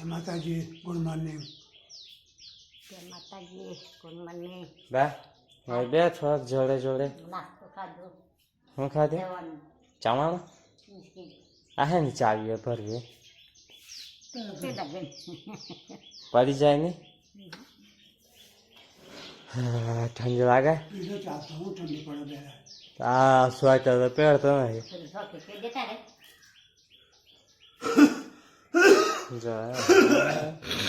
જય માતાજી good morning જય માતાજી ગુડ મોર્નિંગ બા હવે બે થોડાક જોડે જોડે. હું ખાધે? ચવાણું આ હે ને ચાવીએ ભરવે પડી જાય ને? હા, ઠંડી લાગે? આ સ્વેટર તો પહેરતો નહીં પેલું સોકે કે દેતા રે જો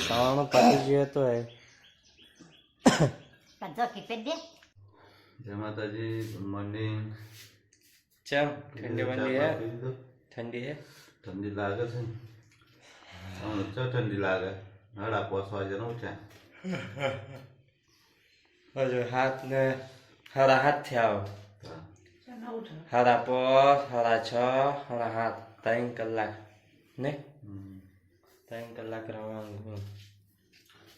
સવારનું પતી ગયો તો એ. કાઢો કે પે દે. જય માતાજી ગુડ મોર્નિંગ ચમ ઠંડી બંડી હે? ઠંડી હે? ઠંડી લાગે છે હમણાં ચો ઠંડી લાગે? હડા પોસ વાગે ઉઠ્યા. હજુ હાથ ને હરા હાથથી આવો. સાડા પાંચ સાડા છ હરા હાથ ત્રણ કલાક. ને. ત્રણ કલાક રહેવાનું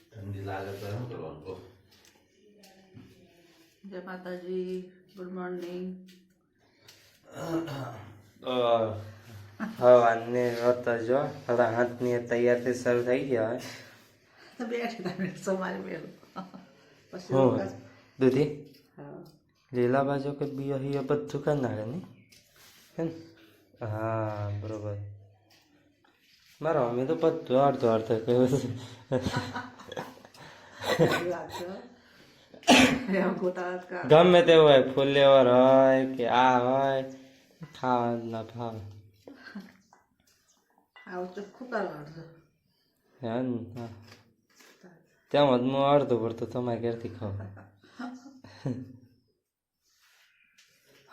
ઠંડી લાગે તો શું કરવાનું કહો જય માતાજી ગુડ મોર્નિંગ હવાને રત જો સાડા હાથની તૈયારથી શરૂ થઈ ગયા હોય તો બેઠી પછી હું દૂધી હા લીલા બાજુ કે બી અહીં બધું કરી નાખે ને હે ને? હા બરોબર મારા મમ્મી તો બધું અડધો અડધો કહ્યું ગમે તે હોય ફુલેવર હોય કે આ હોય ખાવા જ ના? હા. તેમ જ હું અડધું પડતું તમારે ઘેરથી ખાવ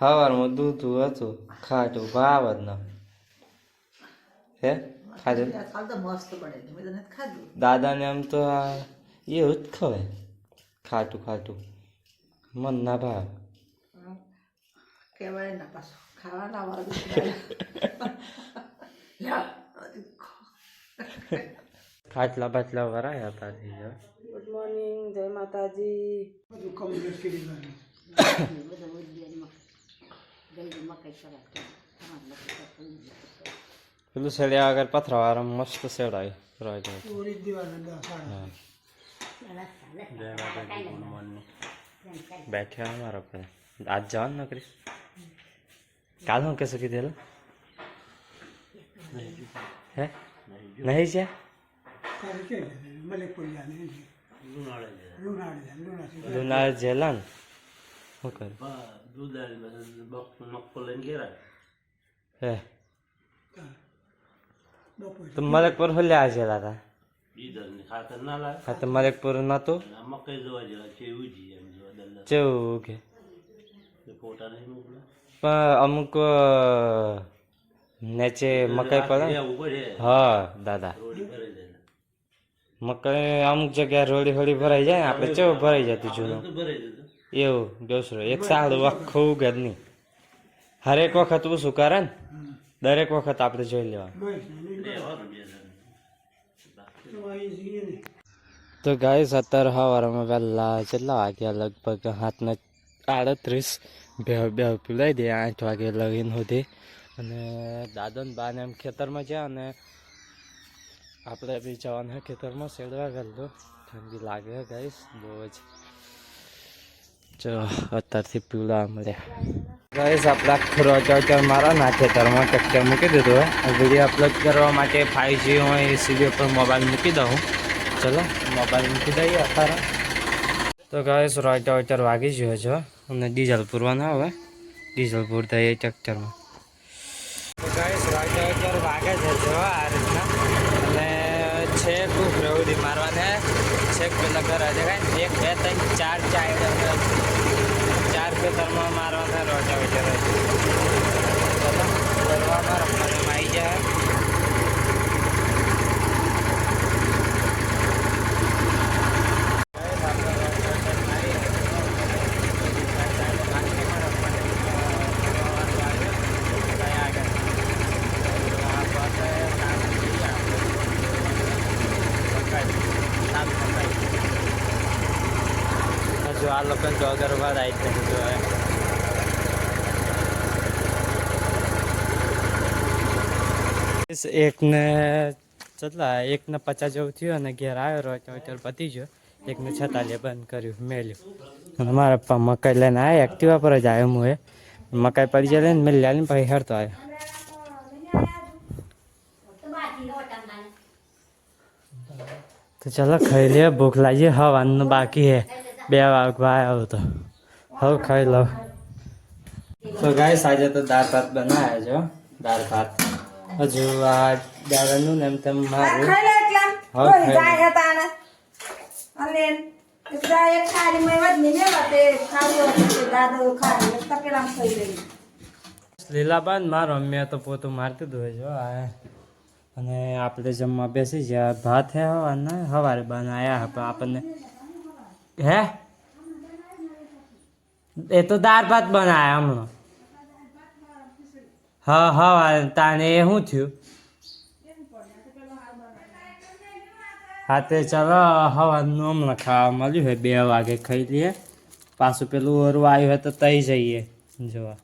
સવારમાં દૂધ હતું ખાટું ભાવ જ ના હે ખાધું? દાદાને આમ તો આ એવું જ ખવાય. ખાટું ખાટું. મન ના ભાવ. કહેવાય ના પાછું ખાવાના વાળું ખાટલા બાટલા ભરાયા હતા થઈ ગયા ગુડ મોર્નિંગ જય માતાજી. બધું કમ્પ્લીટ કરી દીધું બધું મકાઈ લોકો પેલું સેડ્યા વગર પથરાવાળા મસ્ત સેડાય રોજ પૂરી જ દિવાળી દસ સાડા બેઠ્યા અમારા પર આજ જવાનું નોકરી કાલ હું કહેશું કીધેલું હે નહીં છે તારે કે મલેકપુર જાને લુણાડે જાય લુણાથી લુનાર જેલા ને શું કરું હે બપોર તો મલકપુર હોલ્યા જેલા હતા. હા તો મલકપુર નહોતું. કે. પણ અમુક નેચે મકાઈ પડે હા દાદા. મકાઈ અમુક જગ્યાએ રોડી હોડી ભરાઈ જાય આપણે ચેવું ભરાઈ જતું જૂનું. એવું દોસરો એક સાલું આખું નહીં હરેક વખત શું કરે ને. દરેક વખત આપણે જોઈ લેવાનું. તો ગાઈઝ અત્યારે સવારમાં પહેલાં કેટલા વાગ્યા? લગભગ હાથના આડત્રીસ. બે બે પીલાઈ દે આઠ વાગે લગીન સુધી. અને દાદન બાને એમ ખેતરમાં ગયા અને આપણે બી જવાનું ખેતરમાં સેડવા ગયેલું ઠંડી લાગે ગાઈસ બહુ જ. ચલો અત્યારથી પીવડા મળ્યા ગાઈસ, આપણા ખરોચર મારા ના ખેતરમાં ટ્રેક્ટર મૂકી દીધું હોય વીડિયો અપલોડ કરવા માટે ફાઈવ જી હોય એ સીડી ઉપર મોબાઈલ મૂકી દઉં ચલો મોબાઈલ મૂકી દઈએ અત્યારે. તો ગાઈસ રોઈટર વોઈટર વાગી ગયો છે અને ડીઝલ પૂરવાના હવે. ડીઝલ પૂરતા એ ટ્રેક્ટરમાં વાગે છે જો આ રીતના. અને છેક પ્રવૃત્તિ મારવાને. છેક પેલા ઘર દેખાય એક, બે, ત્રણ, ચાર ચાર ચાર ખેતરમાં મારવા વોઈટર ચલો કરવામાં રમવાનું, આવી જાય હજુ આ લોકોને તો અગરબાદ આવી જ નથી જોવાય એકને ચટલા, એકને પચાસ જેવું થયું અને ઘેર આવ્યો રહ્યો તો પતી ગયો એકને છતાલીએ બંધ કર્યું, મેલ્યું. અને મારા પપ્પા મકાઈ લઈને આવ્યા એક્ટિવા પર જ આવ્યો હું એ મકાઈ પડી જાય લઈને મેલી આવીને પછી હેરતો આવ્યો. તો ચાલો ખાઈ લે, ભૂખ લાગી, હવાનું બાકી હે. બે ભાઈ આવ્યો તો હવે ખાઈ લઉં. તો ગાય આજે તો દાળ ભાત બનાવ્યા છો દાળ ભાત. હજુ આ દાદાનું ને એમ તેમ મારું. ખાઈ લે એટલા હા, કોઈ ખાઈ જાય ખારી મેં ખારી દાદો ખારી. તકેલામ ગઈ લીલાબાન મારો મેં તો પોતું મારતી દોય જો આ. અને આપણે જમવા બેસી ગયા. ભાત હે હવાના સવારે બનાયા પણ આપણને. હે? એ તો દાળ ભાત બનાવ્યા હમણાં. હા હવારે તાને એ શું થયું? હા, તે ચાલો, હવાનું હમણાં ખાવા મળ્યું હોય બે વાગે ખાઈ લઈએ. પાછું પેલું ઓરું આવ્યું હોય તો તઈ જઈએ, જોવા.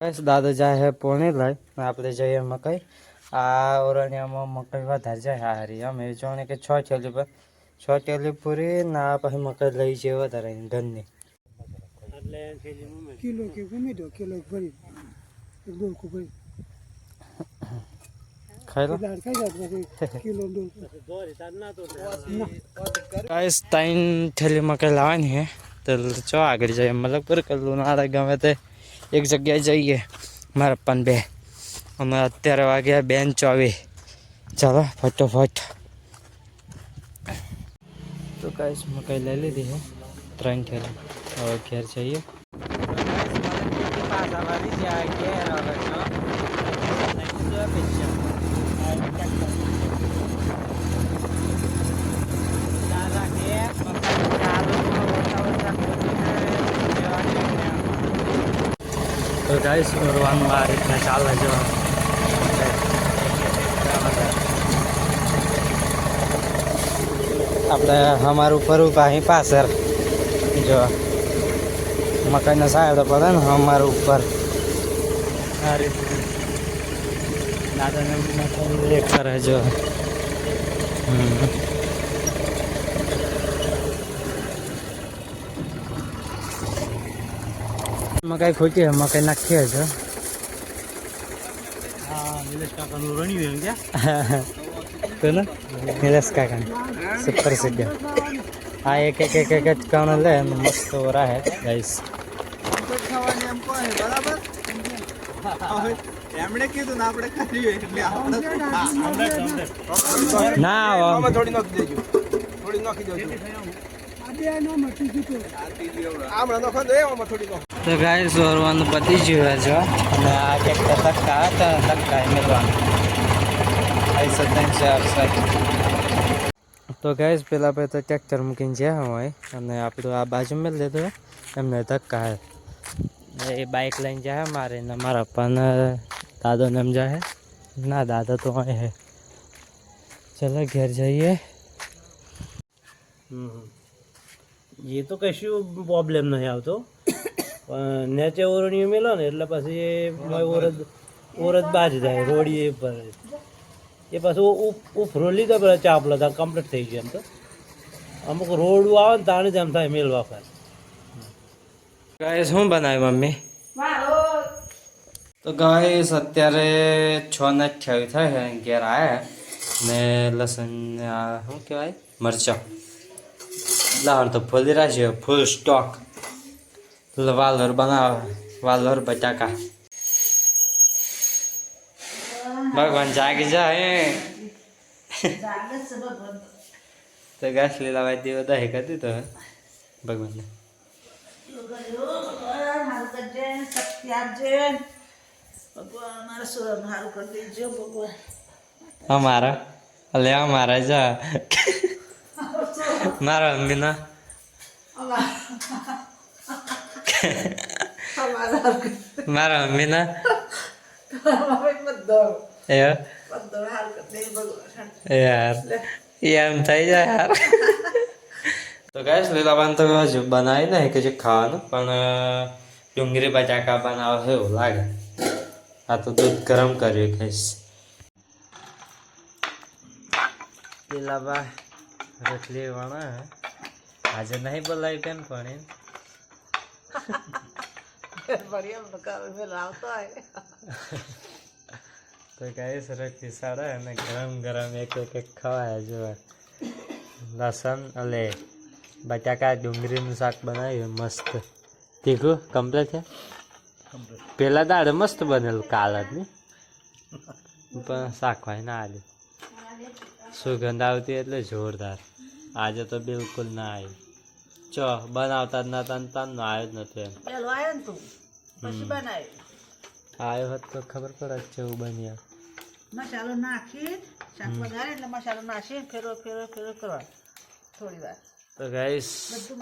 બસ, દાદા જાય હે પોણી લઈ, આપણે જઈએ મકાઈ. આ ઓરણિયામાં મકાઈ વધારે જાય હારી, અમે જોણે કે છ થેલી પર છ ટેલી પૂરી ના પછી મકાઈ લઈ જઈએ વધારે ધનની. કિલો કે ગમે તો કિલો ભરી એક ડોલકો ભરી. ગાઈસ થેલી લાવવાની હે. તો ચો આગળ જઈએ. મલકપુર કલ્લું નાડા ગમે તે એક જગ્યાએ જઈએ. મારા પપ્પાને બે. અમે અત્યારે વાગ્યા બેન ચોવી ચાલો ફટોફટ. ગાઈસ મકાઈ લઈ લીધી હે ત્રણ થેલી. હવે ઘેર જઈએ. તો ગાઈસ ઓરવાનું આ રીતના ચાલે જો આપણે અમારું ફરવું પાછી પાછળ. જો મકાઈના સાયડો પડે ને અમારું ઉપર. મકાઈ કરે જો. હમ. મકાઈ ખોટી છે મકાઈ નાખીએ છે નિલેશ કાકા સુપર સીડ્યો આ એક નિલેશ એક એક જ કણ લે અને મસ્ત ઓરા હે ગાઈસ એમણે કીધું ને આપણે કરીએ એટલે ના થોડી નાખી દેજો. થોડી નાખી દેજો. આ ગયું ગાઈસ પતી ગયું જો અને આ એક ધક્કા હતા ધક્કા એ મેળવાનું. આઈ સત્તન ચાર સાત. તો ગાઈસ પેલા ભાઈ તો ટ્રેક્ટર મૂકીને જ્યાં હોય અને આપણું આ બાજુ મેં લીધું એમને ધક્કા હે. એ બાઇક લઈને જાય મારે ને મારા પપ્પાને દાદો ને એમ જાય ના, દાદા તો અહીં હે. ચલો ઘેર જઈએ. એ તો કશું પ્રોબ્લેમ નથી આવતો. પણ નેચે ઓરણી મેલો ને એટલે પછી એ ઓરદ ઓરદ બાજ જાય રોડી પર એ પાછું ઉફરો લીધો પેલા ચા ત્યાં કમ્પ્લીટ થઈ ગયું એમ તો. અમુક રોડું આવે ને તાણે જ એમ થાય મેલ વાપર ગાય શું બનાવ્યું મમ્મી? તો ગાય અત્યારે છ ને અઠ્યાવીસ થાય છે ઘેર આવ્યા ને લસણ શું કહેવાય? મરચાં. લાવણ તો ફૂલી રાખ્યો ફૂલ સ્ટોક વાલર બનાવે વાલોર બટાકા. ભગવાન જાગી છે ભગવાન તો ઘાસ લીલા વાદી બધા હે કરી તો ભગવાનને. અમારા? અલે અમારા જા. મારા મમ્મીના. અમારા મારા મમ્મીના. દેજો. યાર. એમ થઈ જાય યાર. તો ગાઈસ લીલાબાન તો હજુ બનાવી નહીં કે જે ખાવાનું પણ ડુંગરી ડુંગળી બટાકા બનાવે છે એવું લાગે. આ તો દૂધ ગરમ કર્યું કહીશ પેલા રોટલી વણા આજે નહીં બોલાવી બેન પણ એમ. તો કઈ સરખી સાડા અને ગરમ ગરમ એક એક એક ખવાય જોવા લસણ અલે બટાકા ડુંગળીનું શાક બનાવ્યું મસ્ત. તીખું? કમ્પ્લેટ છે? પેલા દાડે મસ્ત બનેલું કાલ જ નહીં. પણ શાક હોય ના આજે સુગંધ આવતી એટલે જોરદાર. આજે તો બિલકુલ ના આવી. ચો બનાવતા જ નતા ને તાનનો આવ્યો જ નતો એમ. આવ્યો ને તું પછી બનાવ્યું. આવ્યો હોત તો ખબર પડે જ છે એવું બન્યા. મસાલો નાખી શાક વધારે એટલે મસાલો નાખી ફેરો ફેરો ફેરો કરવા. થોડી વાર. તો ગાઈસ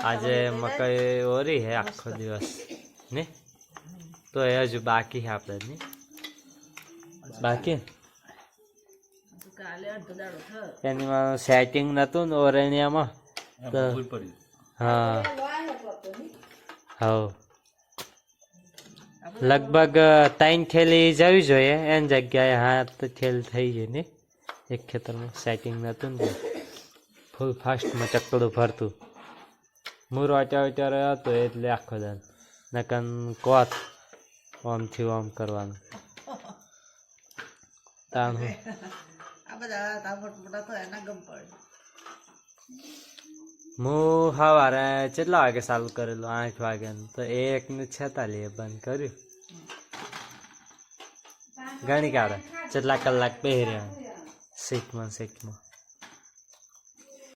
આજે મકાઈ ઓરી હે આખો દિવસ ને? તો એ હજુ બાકી છે આપણે ને? બાકી? એની માં સેટિંગ નતું ને ઓરણિયામાં. હા હા. લગભગ ત્રણ થેલી જવી જોઈએ. એની જગ્યાએ હાથ થેલ થઈ ગઈ ને. એક ખેતરમાં સેટિંગ નતું ને. ફૂલ ફાસ્ટમાં ચકડું ફરતું હું રોટા રોટા હતો એટલે આખો દાન. નકન કોત ઓમથી ઓમ કરવાનું. તાણ. આ બધા મોટા તો એના ગમ પડે. હું સવારે કેટલા વાગે ચાલુ કરેલું? આઠ વાગ્યાનું. તો એક ને છેતાલીએ બંધ કર્યું. ઘણી કાઢે કેટલા કલાક પહેર્યા શીખમાં શીખમાં.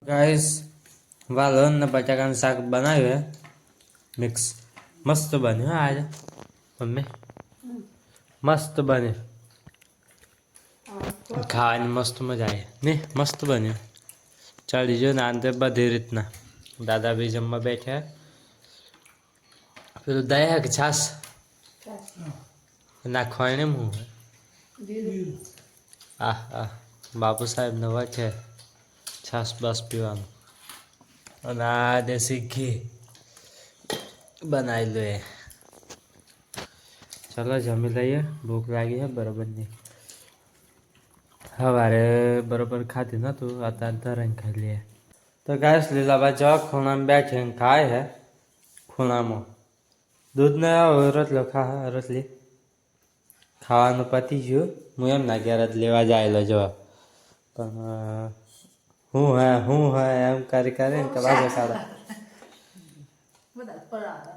ગાઈસ વાલોન ને બટાકાનું શાક બનાવ્યું મિક્સ. મસ્ત બન્યું આજે. મમ્મી? મસ્ત બન્યું. ખાવાની મસ્ત મજા આવી. ને, મસ્ત બન્યું. ચાલી જો ને આંતે બધી રીતના. દાદા બી જમવા બેઠા. પેલું દયા કે છાસ નાખવાને હું આહ આહ બાપુ સાહેબ નવા છે. છાસ બસ પીવાનું. અને આ દેશી ઘી બનાવી લો. એ ચાલો, જમી લઈએ. ભૂખ લાગી છે, બરાબર નહીં. સવારે બરોબર ખાધી નહોતું, અત્યારે ધરાઈને ખાઈ લઈએ. તો ગાય લીલાબા જો ખૂણામાં બેઠે ખાય હે, ખૂણામાં. દૂધ ને રોટલો ખા, રોટલી. ખાવાનું પતી ગયું. હું એમ ના ઘેર જ લેવા જાયેલો જો. પણ હું હે હું હે, એમ કરી, કરીને કે બાજુ સારા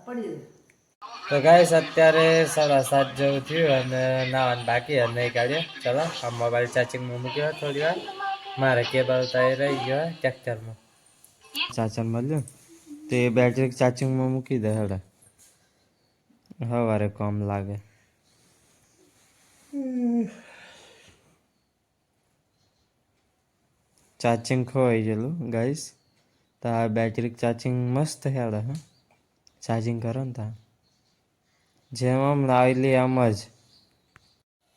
પડી તો ગાઈસ અત્યારે સાડા સાત જેવું થયું અને નાવાનું બાકી અને નહીં કાઢ્યો. ચલો, આ મોબાઈલ ચાર્જિંગમાં મૂક્યો થોડી વાર. મારે કેબલ તો રહી ગયો ટ્રેક્ટરમાં ચાર્જર મળ્યું? તો એ બેટરી ચાર્જિંગમાં મૂકી દે હેડે. સવારે કામ લાગે. ચાર્જિંગ ખોવાઈ ગયેલું ગાઈસ તો આ બેટરી ચાર્જિંગ મસ્ત હેડે, હા. ચાર્જિંગ કરો ને ત્યાં જેમ આમ આવેલી આમ જ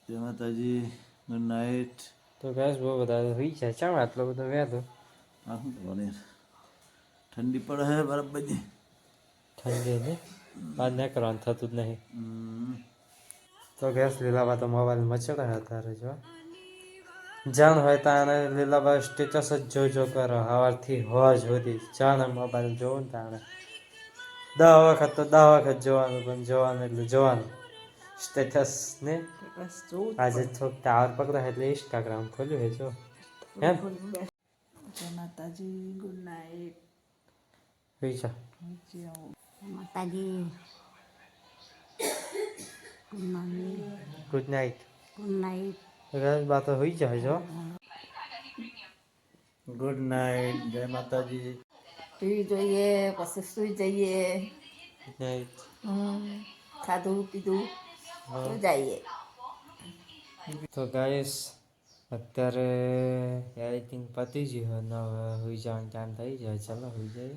જય માતાજી ગુડ નાઇટ. તો ગેસ બહુ બધા હોઈ જાય ચામ આટલો બધો શું ઠંડી પડે હે બરાબર જ ઠંડી ને? બાદ ન કરવાનું થતું જ નહીં. તો ગેસ લીલાબા તો મોબાઈલ મચડે અત્યારે જો. જાણ હોય તાણે લીલાબા સ્ટેટસ જ જો જો કરો. સવારથી હોજ સુધી. જાણે મોબાઈલ જોવું ને તાણે દહ વખત તો દહ વખત જોવાનું પણ જોવાનું એટલે જોવાનું. સ્ટેટસ ને? આજે થોડુંક ટાવર પકડાય એટલે ઇન્સ્ટાગ્રામ ખોલ્યું હે જો. એમ? માતાજી ગુડ નાઇટ જા માતાજી. ગુડ નાઇટ ગુડ નાઇટ રાત બાતો હોઈ જાય જો. ગુડ નાઇટ જય માતાજી. ટીવી જોઈએ પછી સુઈ જઈએ. ખાધું પીધું જઈએ. તો ગાઈસ અત્યારે એડિટિંગ પતી ગયું હવે હોઈ જવાનું ટાઈમ થઈ જાય. ચાલો હોઈ જઈએ.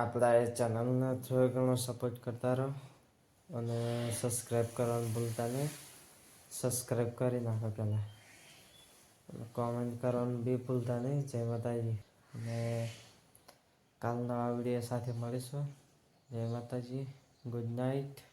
આપણા એ ચેનલને થોડો ઘણો સપોર્ટ કરતા રહો. અને સબસ્ક્રાઈબ કરવાનું ભૂલતા નહીં. સબસ્ક્રાઈબ કરી નાખો પહેલાં. કોમેન્ટ કરવાનું બી ભૂલતા નહીં. જય માતાજી. અને કાલના આ વીડિયો સાથે મળીશું. જય માતાજી. Good night